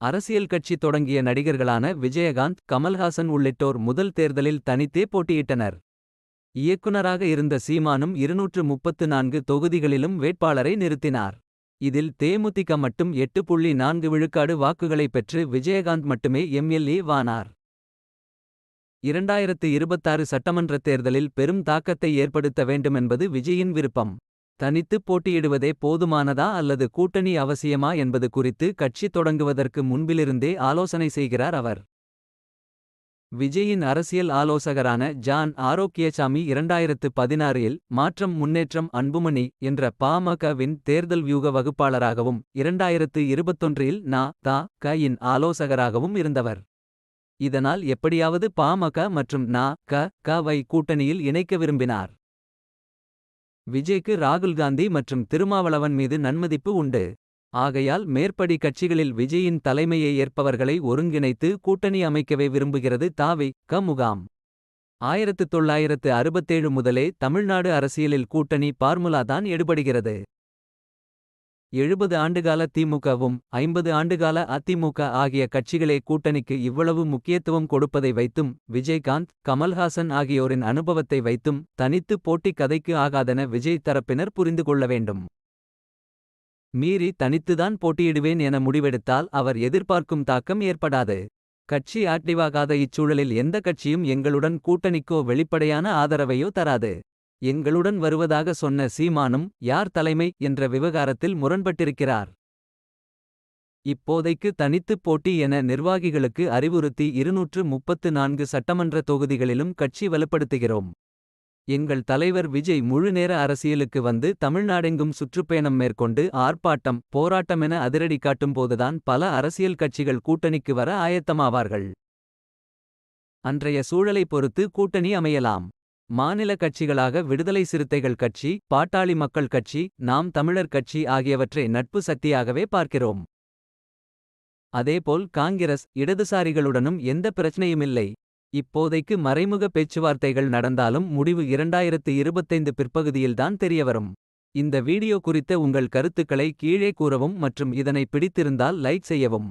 அரசியல் கட்சி தொடங்கிய நடிகர்களான விஜயகாந்த் கமல்ஹாசன் உள்ளிட்டோர் முதல் தேர்தலில் தனித்தே போட்டியிட்டனர். இயக்குனராக இருந்த சீமானும் இருநூற்று முப்பத்து நான்கு தொகுதிகளிலும் வேட்பாளரை நிறுத்தினார். இதில் தேமுதிக மட்டும் எட்டு புள்ளி நான்கு விழுக்காடு வாக்குகளைப் பெற்று விஜயகாந்த் மட்டுமே எம்எல்ஏ வானார். இரண்டாயிரத்து இருபத்தாறு சட்டமன்றத் தேர்தலில் பெரும் தாக்கத்தை ஏற்படுத்த வேண்டுமென்பது விஜயின் விருப்பம். தனித்துப் போட்டியிடுவதே போதுமானதா அல்லது கூட்டணி அவசியமா என்பது குறித்து கட்சி தொடங்குவதற்கு முன்பிலிருந்தே ஆலோசனை செய்கிறார் அவர். விஜயின் அரசியல் ஆலோசகரான ஜான் ஆரோக்கியசாமி இரண்டாயிரத்து பதினாறில் மாற்றம் முன்னேற்றம் அன்புமணி என்ற பாமகவின் தேர்தல் வியூக வகுப்பாளராகவும் இரண்டாயிரத்து இருபத்தொன்றில் நா த க இன் ஆலோசகராகவும் இருந்தவர். இதனால் எப்படியாவது பாமக மற்றும் நா க க வை கூட்டணியில் இணைக்க விரும்பினார். விஜய்க்கு ராகுல் காந்தி மற்றும் திருமாவளவன் மீது நன்மதிப்பு உண்டு. ஆகையால் மேற்படி கட்சிகளில் விஜயின் தலைமையை ஏற்பவர்களை ஒருங்கிணைத்து கூட்டணி அமைக்கவே விரும்புகிறது தாவி க முகாம். ஆயிரத்து தொள்ளாயிரத்து அறுபத்தேழு முதலே தமிழ்நாடு அரசியலில் கூட்டணி பார்முலாதான் எடுபடுகிறது. எழுபது ஆண்டுகால திமுகவும் ஐம்பது ஆண்டுகால அதிமுக ஆகிய கட்சிகளே கூட்டணிக்கு இவ்வளவு முக்கியத்துவம் கொடுப்பதை வைத்தும் விஜயகாந்த் கமல்ஹாசன் ஆகியோரின் அனுபவத்தை வைத்தும் தனித்து போட்டி கதைக்கு ஆகாதென விஜய் தரப்பினர் புரிந்து கொள்ள வேண்டும். மீறி தனித்துதான் போட்டியிடுவேன் என முடிவெடுத்தால் அவர் எதிர்பார்க்கும் தாக்கம் ஏற்படாது. கட்சி ஆக்டிவாகாத இச்சூழலில் எந்த கட்சியும் எங்களுடன் கூட்டணிக்கோ வெளிப்படையான ஆதரவையோ தராது. எங்களுடன் வருவதாக சொன்ன சீமானும் யார் தலைமை என்ற விவகாரத்தில் முரண்பட்டிருக்கிறார். இப்போதைக்கு தனித்துப் போட்டி என நிர்வாகிகளுக்கு அறிவுறுத்தி இருநூற்று முப்பத்து நான்கு சட்டமன்ற தொகுதிகளிலும் கட்சி வலுப்படுத்துகிறோம். எங்கள் தலைவர் விஜய் முழுநேர அரசியலுக்கு வந்து தமிழ்நாடெங்கும் சுற்றுப்பயணம் மேற்கொண்டு ஆர்ப்பாட்டம் போராட்டமென அதிரடி காட்டும்போதுதான் பல அரசியல் கட்சிகள் கூட்டணிக்கு வர ஆயத்தமாவார்கள். அன்றைய சூழலை பொறுத்து கூட்டணி அமையலாம். மாநில கட்சிகளாக விடுதலை சிறுத்தைகள் கட்சி பாட்டாளி மக்கள் கட்சி நாம் தமிழர் கட்சி ஆகியவற்றை நட்பு சக்தியாகவே பார்க்கிறோம். அதேபோல் காங்கிரஸ் இடதுசாரிகளுடனும் எந்த பிரச்சனையுமில்லை. இப்போதைக்கு மறைமுக பேச்சுவார்த்தைகள் நடந்தாலும் முடிவு இரண்டாயிரத்து இருபத்தைந்து பிற்பகுதியில்தான் தெரியவரும். இந்த வீடியோ குறித்த உங்கள் கருத்துக்களை கீழே கூறவும் மற்றும் இதனை பிடித்திருந்தால் லைக் செய்யவும்.